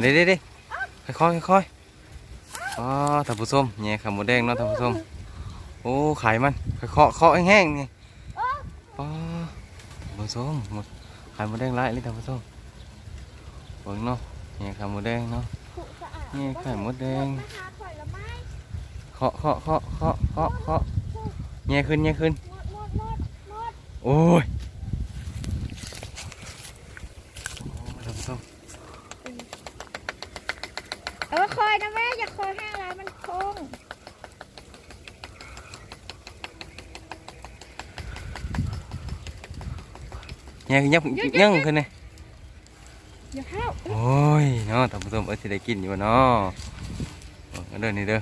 เด้เด้เด้ค่อยค่อยๆค่อยๆอ๋อท่านผู้ชมแง่ไข่มดแดงเนาะท่านผู้ชมโอ้ไข่มันค่อยเคาะเคาะแห้งๆนี่ป้าท่านผู้ชมหมดไข่มดแดงหลายเลยท่านผู้ชมเบิ่งเนาะแง่ไข่มดแดงเนาะขุสะอาดนี่ไข่มดแดงมาหาข่อยละไม้เคาะเคาะเคาะเคาะเคาะเคาะแง่ขึ้นแง่ขึ้นหมดหมดหมดหมดโอ้ยโอ้ยท่านผู้ชม เออคอยนะแม่อย่าคอยห้างร้านมันโค้ง แง่ขึ้นยังยังขึ้นเลยอย่าเข้าโอ้ยเนาะท่านผู้ชมเอ้ยสิได้กินอยู่บ่เนาะเอาเด้อนี่เด้อ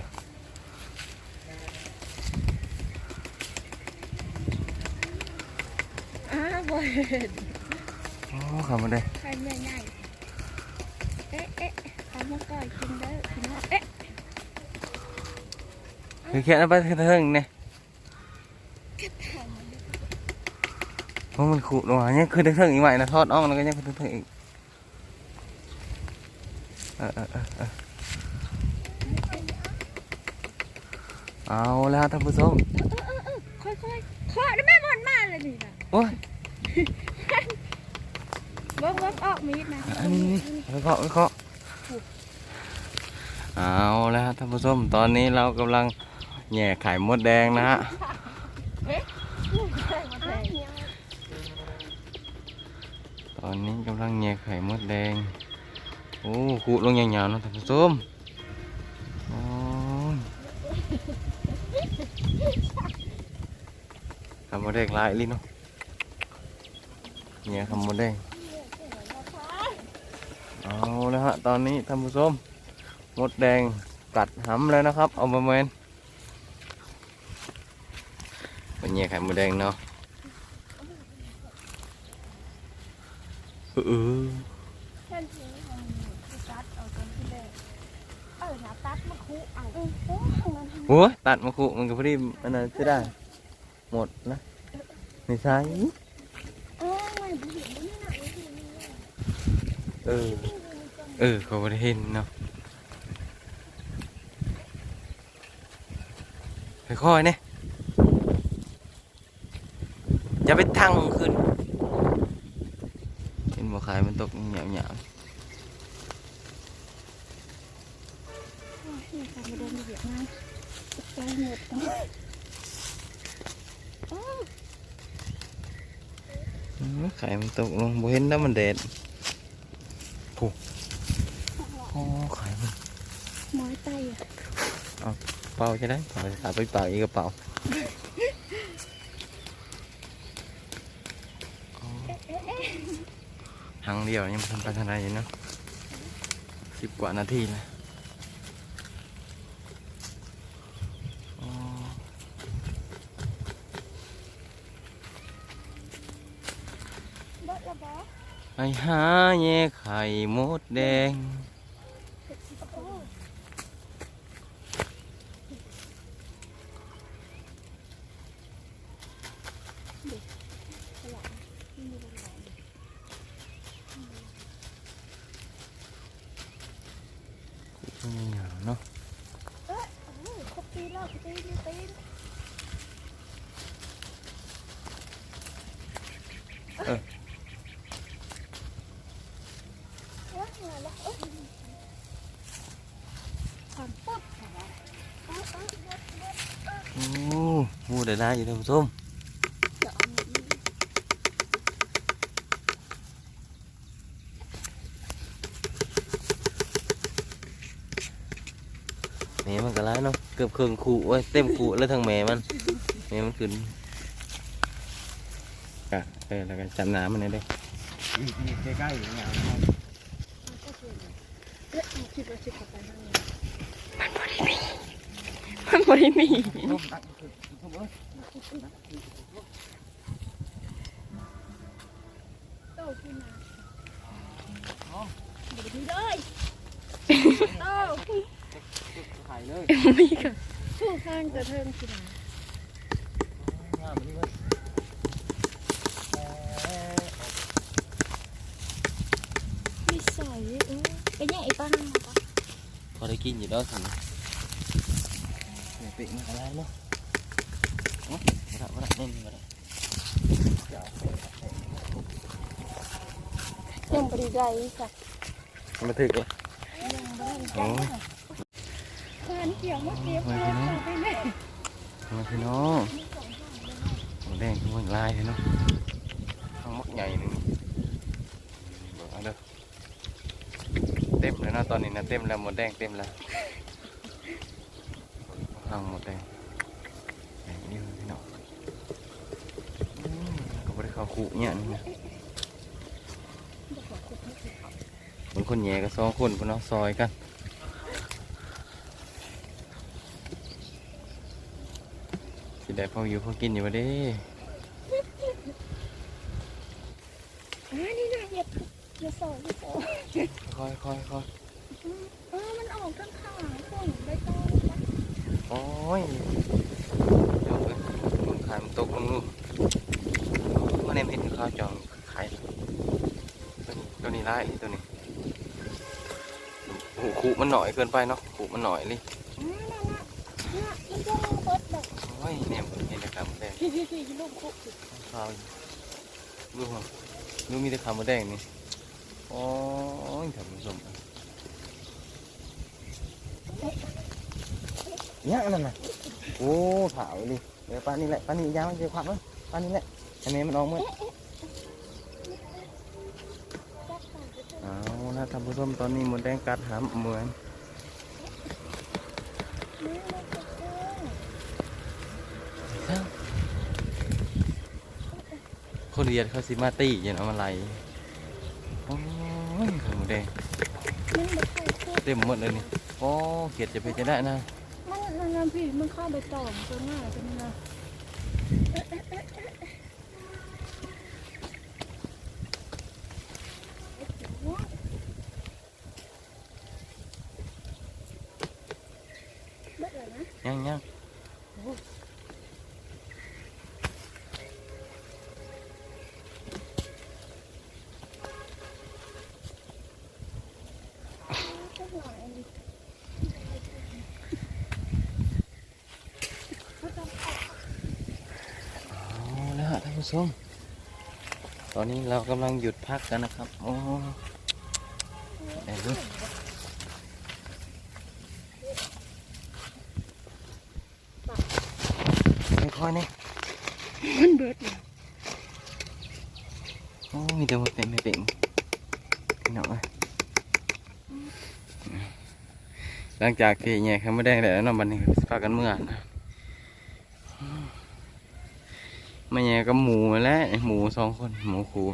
อ้าวบ่เห็นโอ้ข้าวมันได้ใครเมื่อยใหญ่เอ๊ะเอ๊ะเขามาก่อยกินเด้อพี่น้องเอ๊ะคือแค่นั้นไปเถิงๆเนี่ย กระถาง เพราะมันขูดลงมาเนี่ยคือเถิงๆอีกใหม่นะทอดอ่องแล้วก็ยังคือเถิงๆอีกเอาแล้วท่านผู้ชมค่อยค่อยได้แม่หมดมาเลยนี่นะโอ้ยเบิ้งเบิ้งออกมีดนะอันนี้นี่ไปเคาะไปเคาะเอาแล้วท่านผู้ชมตอนนี้เรากำลังแหย่ไข่มดแดงนะฮะ ต อนนี้กำลังแย่ไข่มดแดง โอ้ขูดลงยาวๆเนะท่านผู้ชมโอ้ยไข่มดแดงลายลิ้นเนาะแย่ไข่มดแดงเอาแล้วฮะตอนนี้ท่านผู้ชมมดแดงกัดหำแล้วนะครับ เอามาเมนเป็นแย่ไข่มดแดงเนาะ เออเช่นที่มันตัดเอาตรงที่แรกเออนะตัดมาคุเอาเออโอ้ยมันโอ้ยตัดมาคุมันก็พอดีมันน่าจะได้ หมดนะไม่ใช่เออมันเห็นมันหนักเลยทีนี้เออ เออเขาไม่ได้เห็นเนาะค่อยๆเนี่ยอย่าไปทั้งขึ้น บ่ขายมันตกเหนียวเหนียวโอ้ยนี่ค่ะมาเดินเหยียบน้ำใจหมดต้องโอ้ยอืมไข่มันตกลงบ่เห็นแล้วมันแดดโอ้โอ้ไข่มันหมอยไตอะเป่าจะได้เป่าจะขาไปเป่าอีกกระเป๋าโอ้ ทางเดียวยังไม่ทันไปทางไหนอยู่เนาะสิบกว่านาทีนะโอ้เบิดละบอไปหาแย่ไข่มดแดง โอ้ย เหนียวเนาะ เอ้ยโอ้ยครบตีนแล้วครบตีนครบตีนเอ้ยเหนื่อยแล้วเอ้ยผ่านปุ๊บเอ้ยเอ้ยเอ้ยเอ้ยเอ้ย โอ้โหได้ได้อยู่ท่านผู้ชมแม่มันก็ร้ายเนาะเกือบเครื่องขู่ไว้เต็มขู่แล้วทางแม่มันแม่มันขึ้นอะเออแล้วก็จับน้ำมันได้เด้ใกล้ๆอย่างเงี้ย คิดว่าสิเข้าไปนั่งมันบ่ได้มีร่มตั้งคือคือเอ้ยโตขึ้นมาเดี๋ยวดูเลยโตถ่ายเลยมีค่ะผู้ข้างกระเทิงขึ้นมางามนี่เว้ยไม่ใส่เออไปแย่ป้ได้กินอยู่แล้วสิเป็นยังไงบริโอ้ยทา นเกี่ยวมาเก็บเลยไปแม่มาพี่น้องหมูแดงคือมันลายเนาะข้างมักใหญ่หนึ่งเบิกเอาเด้อเต็มเลยเนาะต อนนี้นะเต็มแล้วหมดแดงเต็มแล้วข้างหมดแดงแดงนี่พี่น้องอืมก็ไม่ได้เข้าคุเนี่ยนี่นะบางคนแย่ก็สองคนพนเนาะซอยกันสิได้พออยู่พอกินอยู่บ่เด้อ่านี่นะอย่าอย่าสอนอย่าสอนค่อยค่อยค่อย เออมันออกข้างข้างคนใบตองโอ้ยเดี๋ยวเอ้ยมึงขายมันตกลงลูกมาเนมเห็นข้าวจองขายตัวนี้ตัวนี้ร้ายตัวนี้โอ้โหขู่มันหน่อยเกินไปเนาะขู่มันหน่อยเลยอ่านั่นน่ะน่ะมันจะเปิดแบบโอ้ยเนี่ยมันเห็นแต่ขาวหมดแดงพี่พี่พี่ลูกคุกข้าวลูกเหรอลูกมีแต่ขาวหมดแดงนี่โอ้ยท่านผู้ชม เนี่ยนั่นน่ะโอ้ถาวเลยเดี๋ยวปลานี่แหละปลานี่ยาวมันเจอความมั้งปลานี่แหละอันนี้มันออกมืดเอาละท่านผู้ชมตอนนี้หมดแดงกัดหามเหมือนคนเรียนเขาสิมาตีอย่างเอามาไล่โอ้ยหมดแดงเต็มหมดเลยนี่โอ้เขียดจะไปจะได้นะ นนั่นนะพี่มันเข้าไปต่อมตัวหน้าตัวนี้นะเบิดเลยนะยังยัง สักหน่อยอันนี้ เอาละท่าน ผู้ชม ตอนนี้เรากำลังหยุดพักกันนะครับ โอ้ได้ดูค่อยๆนี่มันเบิดเลยโอ้มีแต่มดเต็มไม่เต็มพี่น้องอ้ยหลังจากที่แย่ข้าไม่แดงแล้วเนาะบันนี้ก็สิพากันเมื่อนะ มาแย่กับหมูมาแล้วหมูสองคนหมูคู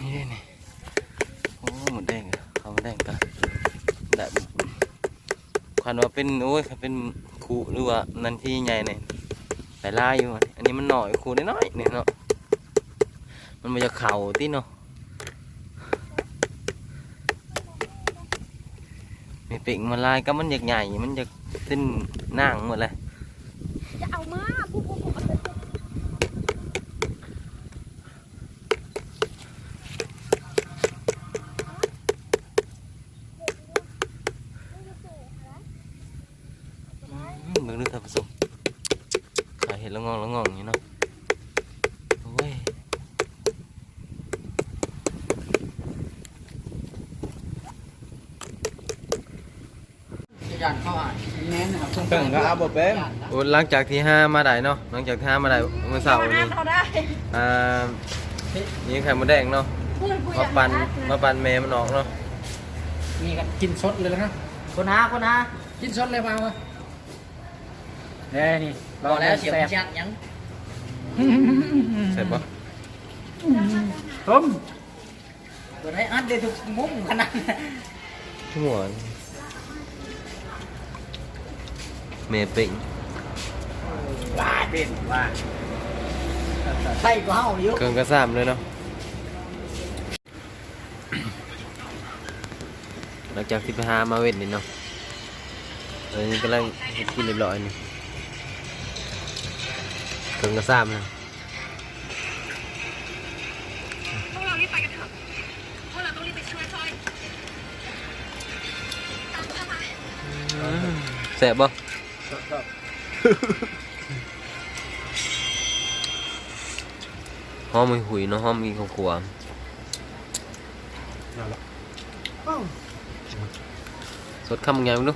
นี่นี่โอ้หมดแดงอะข้าวหมดแดงกันแบบควันว่าเป็นโอ้ยเป็นคูหรือว่านันที่ใหญ่เนี่ยแต่ลาอยู่อะอันนี้มันหน่อยคูน้อยๆเนี่ยเนาะมันมาจากเข่าที่เนาะ ปิ่งมาลายก็มันอยากใหญ่มันอยากเส้นนั่งหมดเลย จะเอามาผู้ผู้ผู้เอาไป อืมมึงดูท่านผู้ชมขายเห็ดละงองละงองอย่างนี้เนาะโอ้ย ยันเข้าอ่า นน่นครับเพิ่งก็เอาบ่เป็นโอ้หลังจากที่ห้ามาได้เนาะหลังจากที่ห้ามาได้เมื่อเสาร์นี้เขาได้อ่านี่ไข่มดแดงเนาะมาปั่นมาปั่นแม่มันออกเนาะนี่กันกินสดเลยนะคนหาคนหากินสดเลยมาเนี่นี่บอแล้วเสียงชัดยังเสร็จปะต้มตัวไหนอัดได้ทุกมุมขนาดนั้นชั่วโมง เมปิงว้าเป็นว่าใส่ก็เฮาอยู่เกินกระซามเลยเนาะ หลังจากที่ไปหามาเว้นนี่เนาะเออนี่กำลังเฮ็ดกินเรียบร้อยนี่เกินกระซามเลยรีบไปกันเถอะพวกเราต้องรีบไปช่วยพลอยตามเข้ามาแซ่บบ่ หอมหุยๆเนาะหอมมีข้าวคั่วสดคำไงมึงดู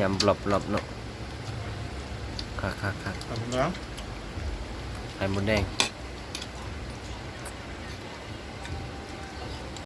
ยำหลบๆเนาะคักๆๆทำแล้วไข่มดแดง